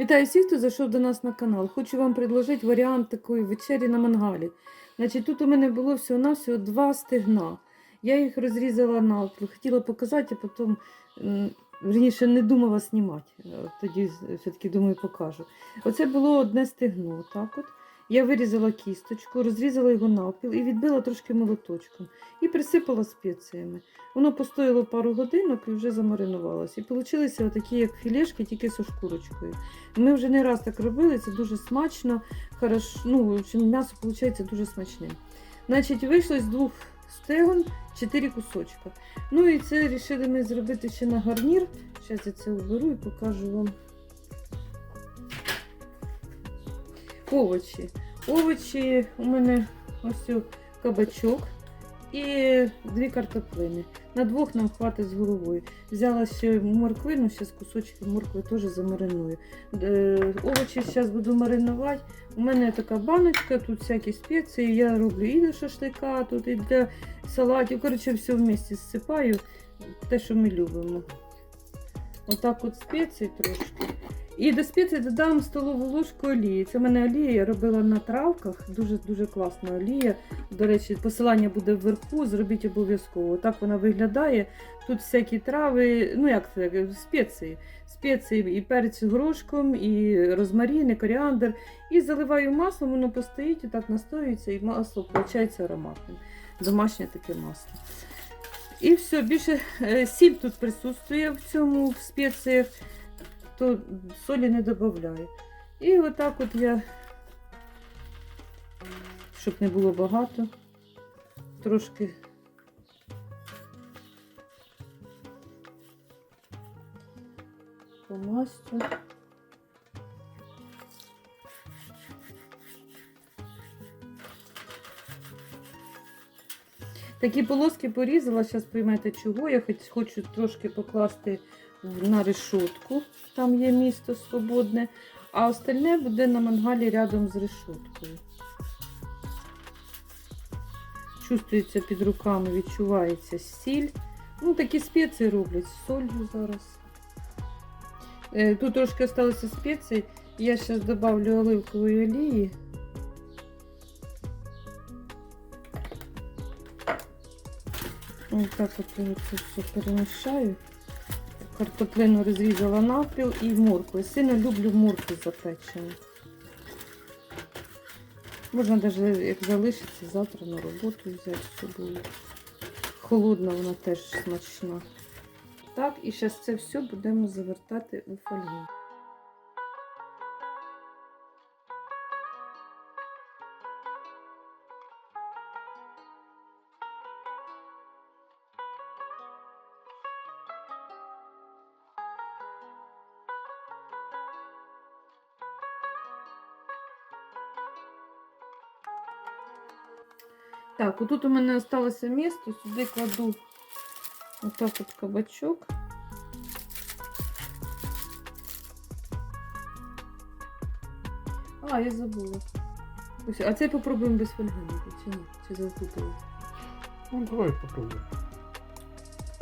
Вітаю всіх, хто зайшов до нас на канал. Хочу вам предложити варіант такої вечері на мангалі. Значить, тут у мене було всього-навсього два стегна. Я їх розрізала навпіл, хотіла показати, а потім верніше не думала знімати. Е, Тоді все-таки думаю, покажу. Оце було одне стегно. Так от. Я вирізала кісточку, розрізала його навпіл і відбила трошки молоточком. І присипала спеціями. Воно постояло пару годинок і вже замаринувалося. І получилися отакі, як філешки, тільки зі шкурочкою. Ми вже не раз так робили, це дуже смачно. Хорош, ну, м'ясо виходить дуже смачне. Значить, вийшло з двох стегон 4 кусочка. Ну і це вирішили ми зробити ще на гарнір. Зараз я це уберу і покажу вам. Овочі. Овочі у мене ось кабачок і дві картоплини. На двох нам хватить з головою. Взяла ще морквину, зараз кусочки моркви теж замариную. Е, Овочі зараз буду маринувати. У мене така баночка, тут всякі спеції. Я роблю і для шашлика, тут і для салатів. Коротше, все вместе зсипаю, те, що ми любимо. Отак от спеції трошки. І до спеції додам столову ложку олії. Це в мене олія, я робила на травках. Дуже-дуже класна олія. До речі, посилання буде вверху, зробіть обов'язково. Так вона виглядає. Тут всякі трави, ну як це, спеції. Спеції і перець горошком, і розмарин, і коріандр. І заливаю маслом, воно постоїть, і так настоюється, і масло виходить ароматним. Домашнє таке масло. І все, більше е, сіль тут присутствує в цьому в спеціях, то солі не додаю. І отак от я, щоб не було багато, трошки помастю. Такі полоски порізала, зараз поймете чого. Я хоч- хочу трошки покласти на решетку, там є місто свободне, а остальне буде на мангалі рядом з решеткою. Чувствується під руками, відчувається сіль. Ну, такі спеції роблять з солью зараз. Е, Тут трошки залишилося спецій. Я зараз добавлю оливкової олії. Ось так от це все перемішаю. Картоплину розрізала навпіл і моркву. Сильно люблю моркву запечену. Можна навіть як залишиться завтра на роботу взяти з собою. Холодна вона теж смачна. Так, і зараз це все будемо завертати у фольгу. Так, отут у мене залишилося місце, сюди кладу отак от кабачок. А, я забула. Ось, а цей попробуємо без фольги, чи ні? Чи запутали? Ну, давай попробуємо.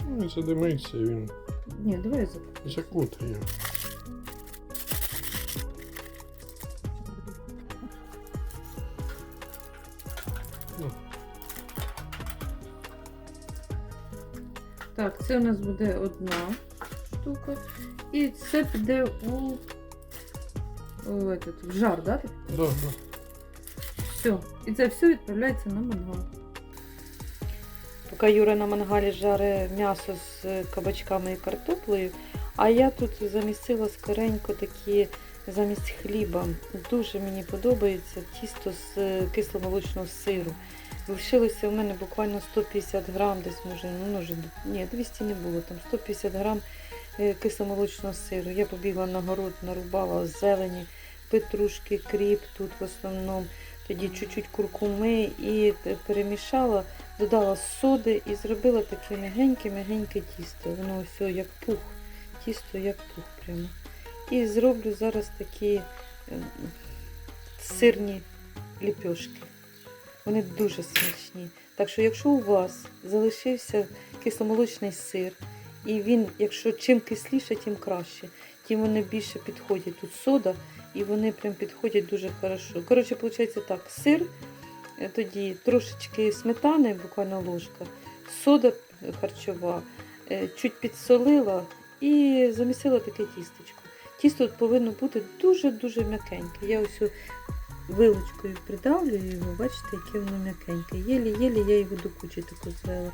Ну, він задимиться, він Ні, давай я запутаю. закутає. Так, це у нас буде одна штука. І це піде у, у этот, в жар, да? ти? да, да. Все. І це все відправляється на мангал. Поки Юра на мангалі жарить м'ясо з кабачками і картоплею, а я тут замісила скоренько такі замість хліба. Дуже мені подобається тісто з кисломолочного сиру. Лишилося в мене буквально 150 грам, десь може, ну може, ні, 200 не було, там 150 грам е, кисломолочного сиру. Я побігла на город, нарубала зелені, петрушки, кріп тут в основному тоді чуть-чуть куркуми і перемішала, додала соди і зробила таке мягеньке-мягеньке тісто. Воно все як пух. Тісто як пух прямо. І зроблю зараз такі ем, сирні ліпьошки. Вони дуже смачні. Так що, якщо у вас залишився кисломолочний сир, і він, якщо чим кисліше, тим краще. тим вони більше підходять. Тут сода, і вони прям підходять дуже хорошо. Коротше, виходить так, сир, е, тоді трошечки сметани, буквально ложка, сода харчова, е, чуть підсолила і замісила таке тістечко. Тісто повинно бути дуже-дуже м'якеньке. Я ось вилочкою придавлюю його, бачите, яке воно м'якеньке. Єлі-єлі я його до кучі таку звела,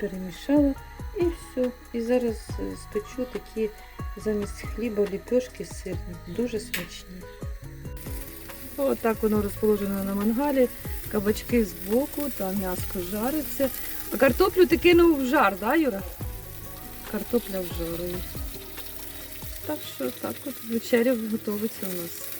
перемішала і все. І зараз е, спечу такі замість хліба ліпешки сирні, дуже смачні. Отак воно розположено на мангалі, кабачки збоку, там м'яско жариться. А картоплю ти кинув в жар, да, Юра? Картопля вжарою. Так що так от вечеря готується у нас.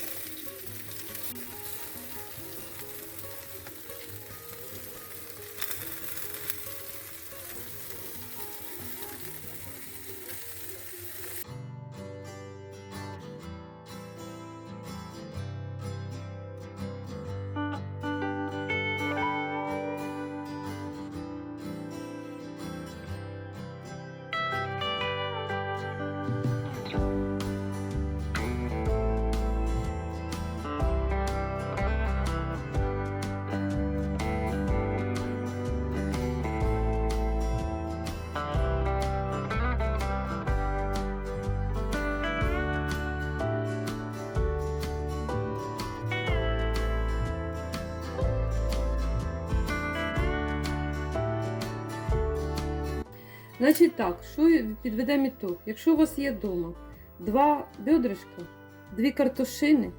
Значить так, що підведемо ітог. Якщо у вас є вдома два бедришка, дві картошини,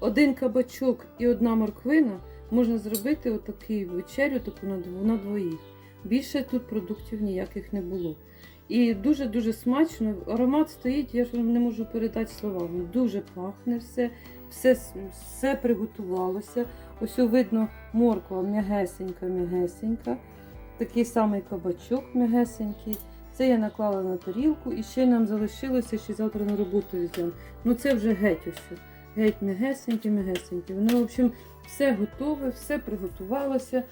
один кабачок і одна морквина, можна зробити отакий вечерю таку на дво- двоїх. Більше тут продуктів ніяких не було. І дуже-дуже смачно. Аромат стоїть, я ж вам не можу передати словами. Дуже пахне все, все, все приготувалося. Ось видно морква м'ягесенька, м'ягесенька. Такий самий кабачок м'ягесенький. Це я наклала на тарілку і ще нам залишилося, ще завтра на роботу візьмемо. Ну це вже геть ось. Геть м'ягесеньке, м'ягесеньке. Воно, в общем, все готове, все приготувалося.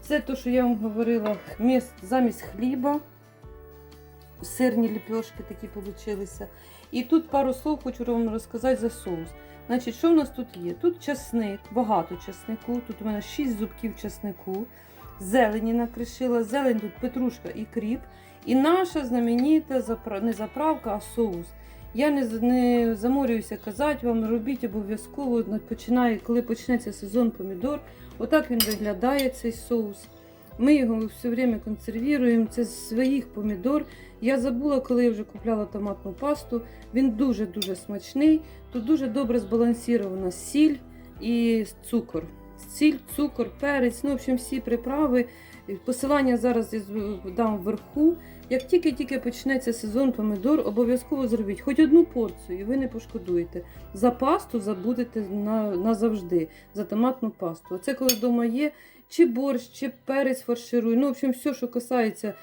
Це те, що я вам говорила, замість хліба. Сирні ліпешки такі получилися. І тут пару слов хочу вам розказати за соус. Значить, що в нас тут є? Тут часник, багато часнику. Тут у мене 6 зубків часнику. Зелені накришила, зелень тут петрушка і кріп. І наша знаменита запра... не заправка, а соус. Я не, не заморююся казати вам, робіть обов'язково, починає, коли почнеться сезон помідор. Отак він виглядає, цей соус. Ми його все время консервуємо. Це з своїх помідор. Я забула, коли я вже купляла томатну пасту. Він дуже-дуже смачний. Тут дуже добре збалансована сіль і цукор. Сіль, цукор, перець, ну, в общем, всі приправи. Посилання зараз дам вверху. Як тільки-тільки почнеться сезон помідор, обов'язково зробіть хоч одну порцію, і ви не пошкодуєте. За пасту забудете назавжди, за томатну пасту. Оце коли вдома є, чи борщ, чи перець фаршируй. Ну, в общем, все, що касається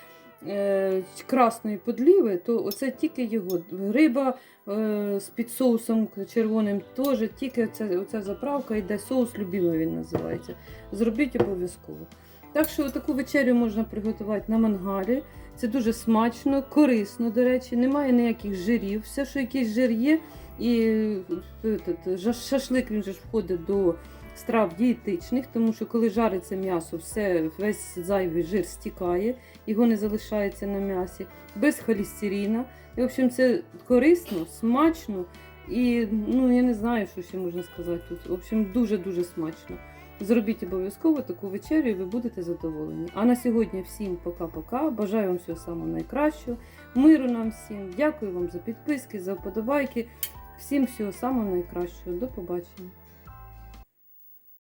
красної подліви, то оце тільки його. Риба е, з під соусом червоним теж, тільки оця, оця заправка йде, соус любимий він називається. Зробіть обов'язково. Так що таку вечерю можна приготувати на мангалі. Це дуже смачно, корисно, до речі, немає ніяких жирів. Все, що якийсь жир є, і е, шашлик він же входить до страв дієтичних, тому що коли жариться м'ясо, все, весь зайвий жир стікає, його не залишається на м'ясі, без холестерина. І, в общем, це корисно, смачно і ну, я не знаю, що ще можна сказати тут. В общем, дуже-дуже смачно. Зробіть обов'язково таку вечерю, і ви будете задоволені. А на сьогодні всім пока-пока. Бажаю вам всього самого найкращого. Миру нам всім. Дякую вам за підписки, за вподобайки. Всім всього самого найкращого. До побачення.